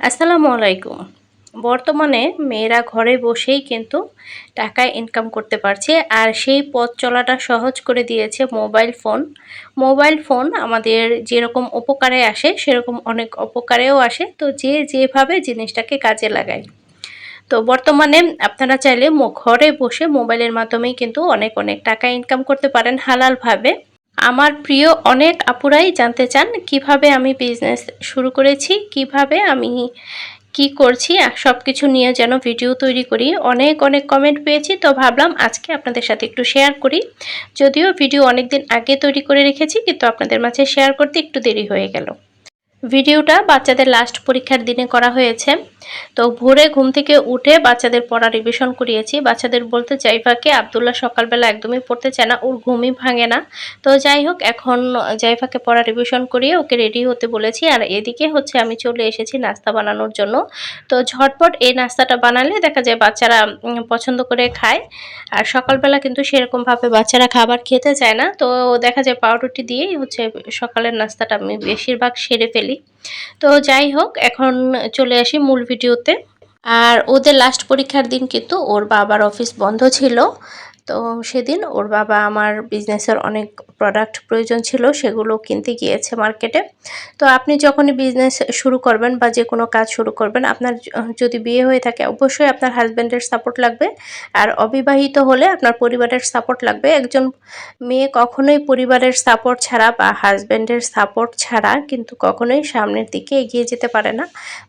আসসালামু আলাইকুম। বর্তমানে মেয়েরা ঘরে বসেই কিন্তু টাকা ইনকাম করতে পারছে আর সেই পথ চলাটা সহজ করে দিয়েছে মোবাইল ফোন মোবাইল ফোন আমাদের যেরকম উপকারে আসে, সেরকম অনেক অপকারেও আসে। তো যে যেভাবে জিনিসটাকে কাজে লাগায়। তো বর্তমানে আপনারা চাইলে ঘরে বসে মোবাইলের মাধ্যমেই কিন্তু অনেক অনেক টাকা ইনকাম করতে পারেন হালালভাবে। আমার প্রিয় অনেক আপুরাই জানতে চান, কীভাবে আমি বিজনেস শুরু করেছি, কীভাবে আমি কি করছি সব কিছু নিয়ে যেন ভিডিও তৈরি করি। অনেক অনেক কমেন্ট পেয়েছি, তো ভাবলাম আজকে আপনাদের সাথে একটু শেয়ার করি। যদিও ভিডিও অনেক দিন আগে তৈরি করে রেখেছি, কিন্তু আপনাদের মাঝে শেয়ার করতে একটু দেরি হয়ে গেল। ভিডিওটা বাচ্চাদের লাস্ট পরীক্ষার দিনে করা হয়েছে। তো ভোরে ঘুম থেকে উঠে বাচ্চাদের পড়া রিভিশন করিয়েছি। বাচ্চাদের বলতে জাইফাকে আবদুল্লাহ সকালবেলা একদমই পড়তে চায় না, ওর ঘুমই ভাঙে না। তো যাই হোক, এখন জাইফাকে পড়া রিভিশন করিয়ে ওকে রেডি হতে বলেছি। আর এদিকে হচ্ছে আমি চলে এসেছি নাস্তা বানানোর জন্য। তো ঝটপট এই নাস্তাটা বানালে দেখা যায় বাচ্চারা পছন্দ করে খায়। আর সকালবেলা কিন্তু সেরকমভাবে বাচ্চারা খাবার খেতে চায় না। তো দেখা যায় পাউরুটি দিয়েই হচ্ছে সকালের নাস্তাটা আমি বেশিরভাগ সেরে ফেলি। তো যাই হোক, এখন চলে আসি মূল ভিডিওতে। আর ওদের লাস্ট পরীক্ষার দিন কিন্তু ওর বাবার অফিস বন্ধ ছিল। তো সেদিন ওর বাবা আমার বিজনেসের অনেক প্রোডাক্ট প্রয়োজন ছিল, সেগুলো কিনতে গিয়েছে মার্কেটে তো আপনি যখনই বিজনেস শুরু করবেন বা যে কোনো কাজ শুরু করবেন, আপনার যদি বিয়ে হয়ে থাকে, অবশ্যই আপনার হাজব্যান্ডের সাপোর্ট লাগবে। আর অবিবাহিত হলে আপনার পরিবারের সাপোর্ট লাগবে। একজন মেয়ে কখনোই পরিবারের সাপোর্ট ছাড়া বা হাজব্যান্ডের সাপোর্ট ছাড়া কিন্তু কখনোই সামনের দিকে এগিয়ে যেতে পারে না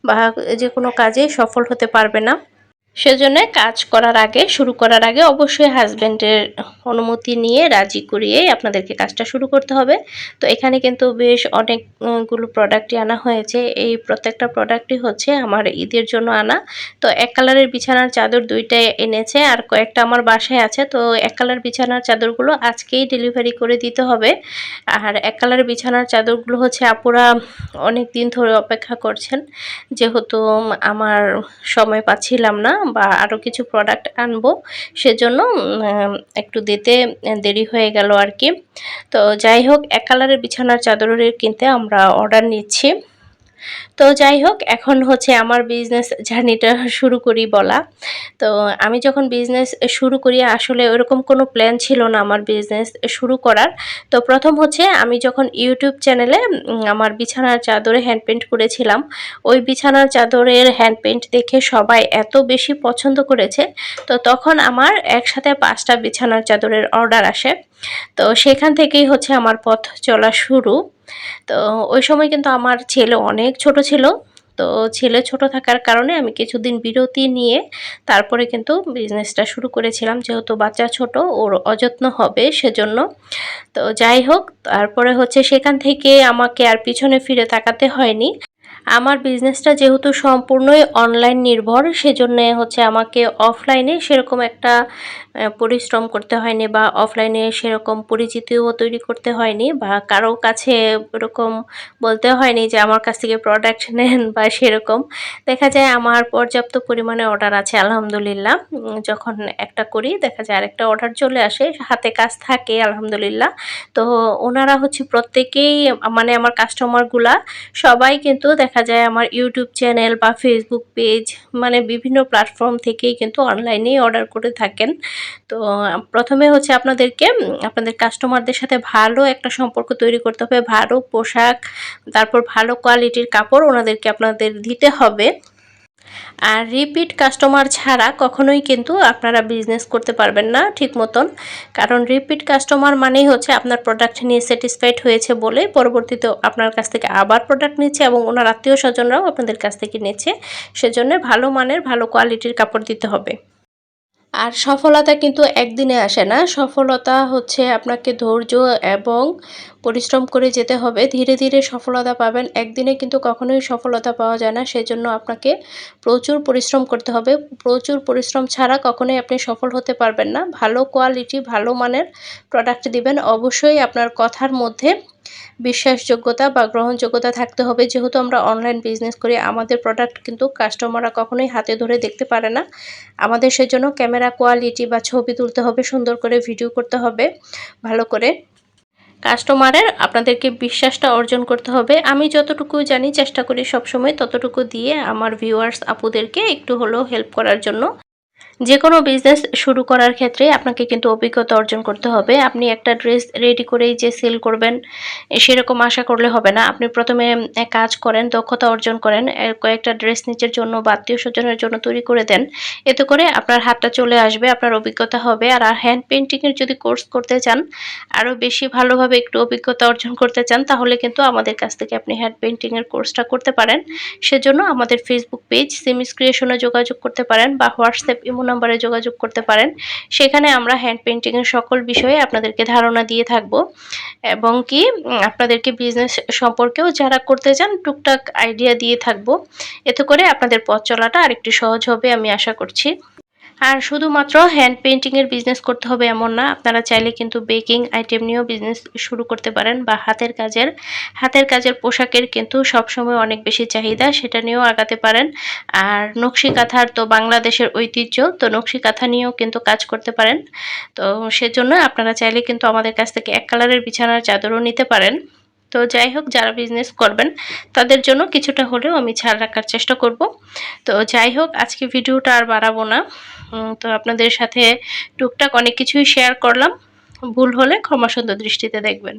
বা যে কোনো কাজে সফল হতে পারবে না। সেজন্য কাজ করার আগে, শুরু করার আগে অবশ্যই হাজব্যান্ডের অনুমতি নিয়ে রাজি করিয়েই আপনাদেরকে কাজটা শুরু করতে হবে। তো এখানে কিন্তু বেশ অনেকগুলো প্রোডাক্টই আনা হয়েছে। এই প্রত্যেকটা প্রোডাক্টই হচ্ছে আমার ঈদের জন্য আনা। তো এক কালারের বিছানার চাদর দুইটাই এনেছে আর কয়েকটা আমার বাসায় আছে। তো এক কালার বিছানার চাদরগুলো আজকেই ডেলিভারি করে দিতে হবে। আর এক কালারের বিছানার চাদরগুলো হচ্ছে আপুরা অনেক দিন ধরে অপেক্ষা করছেন। যেহেতু আমার সময় পাচ্ছিলাম না বা আরও কিছু প্রোডাক্ট আনব, সেজন্য একটু দিতে দেরি হয়ে গেল আর কি। তো যাই হোক, এক কালারের বিছানার চাদরের কিনতে আমরা অর্ডার নিচ্ছি। তো যাই হোক, এখন হচ্ছে আমার বিজনেস জার্নিটা শুরু করি বলা। তো আমি যখন বিজনেস শুরু করি, আসলে ওরকম কোনো প্ল্যান ছিল না আমার বিজনেস শুরু করার। তো প্রথম হচ্ছে আমি যখন ইউটিউব চ্যানেলে আমার বিছানার চাদরে হ্যান্ড পেন্ট করেছিলাম, ওই বিছানার চাদরের হ্যান্ড পেন্ট দেখে সবাই এত বেশি পছন্দ করেছে। তো তখন আমার একসাথে পাঁচটা বিছানার চাদরের অর্ডার আসে। তো সেখান থেকেই হচ্ছে আমার পথ চলা শুরু। তো ওই সময় কিন্তু আমার ছেলে অনেক ছোট ছিল। তো ছেলে ছোট থাকার কারণে আমি কিছুদিন বিরতি নিয়ে তারপরে কিন্তু বিজনেসটা শুরু করেছিলাম। যেহেতু বাচ্চা ছোট, ওর অযত্ন হবে সেজন্য। তো যাই হোক, তারপরে হচ্ছে সেখান থেকে আমাকে আর পিছনে ফিরে তাকাতে হয়নি। আমার বিজনেসটা যেহেতু সম্পূর্ণই অনলাইন নির্ভর, সেজন্যে হচ্ছে আমাকে অফলাইনে সেরকম একটা পরিশ্রম করতে হয়নি বা অফলাইনে সেরকম পরিচিতিও তৈরি করতে হয়নি বা কারও কাছে ওরকম বলতে হয়নি যে আমার কাছ থেকে প্রোডাক্ট নেন বা সেরকম। দেখা যায় আমার পর্যাপ্ত পরিমাণে অর্ডার আছে, আলহামদুলিল্লাহ। যখন একটা করি, দেখা যায় আরেকটা অর্ডার চলে আসে, হাতে কাজ থাকে, আলহামদুলিল্লাহ। তো ওনারা হচ্ছে প্রত্যেকেই মানে আমার কাস্টমারগুলা সবাই কিন্তু দেখা যায় আমার ইউটিউব চ্যানেল বা ফেসবুক পেজ মানে বিভিন্ন প্ল্যাটফর্ম থেকেই কিন্তু অনলাইনেই অর্ডার করে থাকেন। তো, প্রথমে হচ্ছে আপনাদেরকে আপনাদের কাস্টমারদের সাথে ভালো একটা সম্পর্ক তৈরি করতে হবে, ভালো পোশাক, তারপর ভালো কোয়ালিটির কাপড় ওনাদেরকে আপনাদের দিতে হবে। আর রিপিট কাস্টমার ছাড়া কখনোই কিন্তু আপনারা বিজনেস করতে পারবেন না ঠিক মতন। কারণ রিপিট কাস্টমার মানেই হচ্ছে আপনার প্রোডাক্ট নিয়ে স্যাটিসফাইড হয়েছে বলে পরবর্তীতে আপনার কাছ থেকে আবার প্রোডাক্ট নিচ্ছে এবং ওনার আত্মীয় স্বজনরাও আপনাদের কাছ থেকে নিচ্ছে। সেজন্য ভালো মানের, ভালো কোয়ালিটির কাপড় দিতে হবে। আর সফলতা কিন্তু একদিনে আসে না। সফলতা হচ্ছে আপনাকে ধৈর্য এবং পরিশ্রম করে যেতে হবে। ধীরে ধীরে সফলতা পাবেন। একদিনে কিন্তু কখনোই সফলতা পাওয়া যায় না। সেজন্য আপনাকে প্রচুর পরিশ্রম করতে হবে। প্রচুর পরিশ্রম ছাড়া কখনোই আপনি সফল হতে পারবেন না। ভালো কোয়ালিটি ভালো মানের প্রোডাক্ট দিবেন। অবশ্যই আপনার কথার মধ্যে বিশ্বাসযোগ্যতা বা গ্রহণযোগ্যতা থাকতে হবে। যেহেতু আমরা অনলাইন বিজনেস করি, আমাদের প্রোডাক্ট কিন্তু কাস্টমাররা কখনোই হাতে ধরে দেখতে পারে না। আমাদের সেজন্য ক্যামেরা কোয়ালিটি বা ছবি তুলতে হবে, সুন্দর করে ভিডিও করতে হবে, ভালো করে। কাস্টমারের আপনাদেরকে বিশ্বাসটা অর্জন করতে হবে। আমি যতটুকু জানি, চেষ্টা করি সবসময় ততটুকু দিয়ে আমার ভিউয়ার্স আপুদেরকে একটু হলেও হেল্প করার জন্য। যে কোনো বিজনেস শুরু করার ক্ষেত্রে আপনাকে কিন্তু অভিজ্ঞতা অর্জন করতে হবে। আপনি একটা ড্রেস রেডি করেই যে সেল করবেন, সেরকম আশা করলে হবে না। আপনি প্রথমে কাজ করেন, দক্ষতা অর্জন করেন কয়েকটা ড্রেস নিজের জন্য বা আত্মীয় স্বজনের জন্য তৈরি করে দেন। এতে করে আপনার হাতটা চলে আসবে, আপনার অভিজ্ঞতা হবে। আর হ্যান্ড পেন্টিংয়ের যদি কোর্স করতে চান, আরও বেশি ভালোভাবে একটু অভিজ্ঞতা অর্জন করতে চান, তাহলে কিন্তু আমাদের কাছ থেকে আপনি হ্যান্ড পেন্টিংয়ের কোর্সটা করতে পারেন। সেজন্য আমাদের ফেসবুক পেজ সিমিস ক্রিয়েশনে যোগাযোগ করতে পারেন বা হোয়াটসঅ্যাপ ইমো নাম্বারে যোগাযোগ করতে পারেন। সেখানে আমরা হ্যান্ড পেন্টিংয়ের সকল বিষয়ে আপনাদেরকে ধারণা দিয়ে থাকব। এবং কি আপনাদেরকে বিজনেস সম্পর্কেও যারা করতে চান, টুকটাক আইডিয়া দিয়ে থাকব। এতে করে আপনাদের পথ চলাটা আরেকটু সহজ হবে, আমি আশা করছি। আর শুধুমাত্র হ্যান্ড পেন্টিংয়ের বিজনেস করতে হবে এমন না, আপনারা চাইলে কিন্তু বেকিং আইটেম নিয়েও বিজনেস শুরু করতে পারেন বা হাতের কাজের হাতের কাজের পোশাকের কিন্তু সবসময় অনেক বেশি চাহিদা, সেটা নিয়েও আগাতে পারেন। আর নকশি কাঁথার তো বাংলাদেশের ঐতিহ্য, তো নকশি কাঁথা নিয়েও কিন্তু কাজ করতে পারেন। তো সেজন্য আপনারা চাইলে কিন্তু আমাদের কাছ থেকে এক কালারের বিছানার চাদরও নিতে পারেন। তো যাই হোক যারা বিজনেস করবেন, তাদের জন্য কিছুটা হলেও আমি ছাড় রাখার চেষ্টা করব। তো যাই হোক আজকে ভিডিওটা আর বাড়াবো না। তো আপনাদের সাথে টুকটাক অনেক কিছুই শেয়ার করলাম। ভুল হলে ক্ষমা সুন্দর দৃষ্টিতে দেখবেন।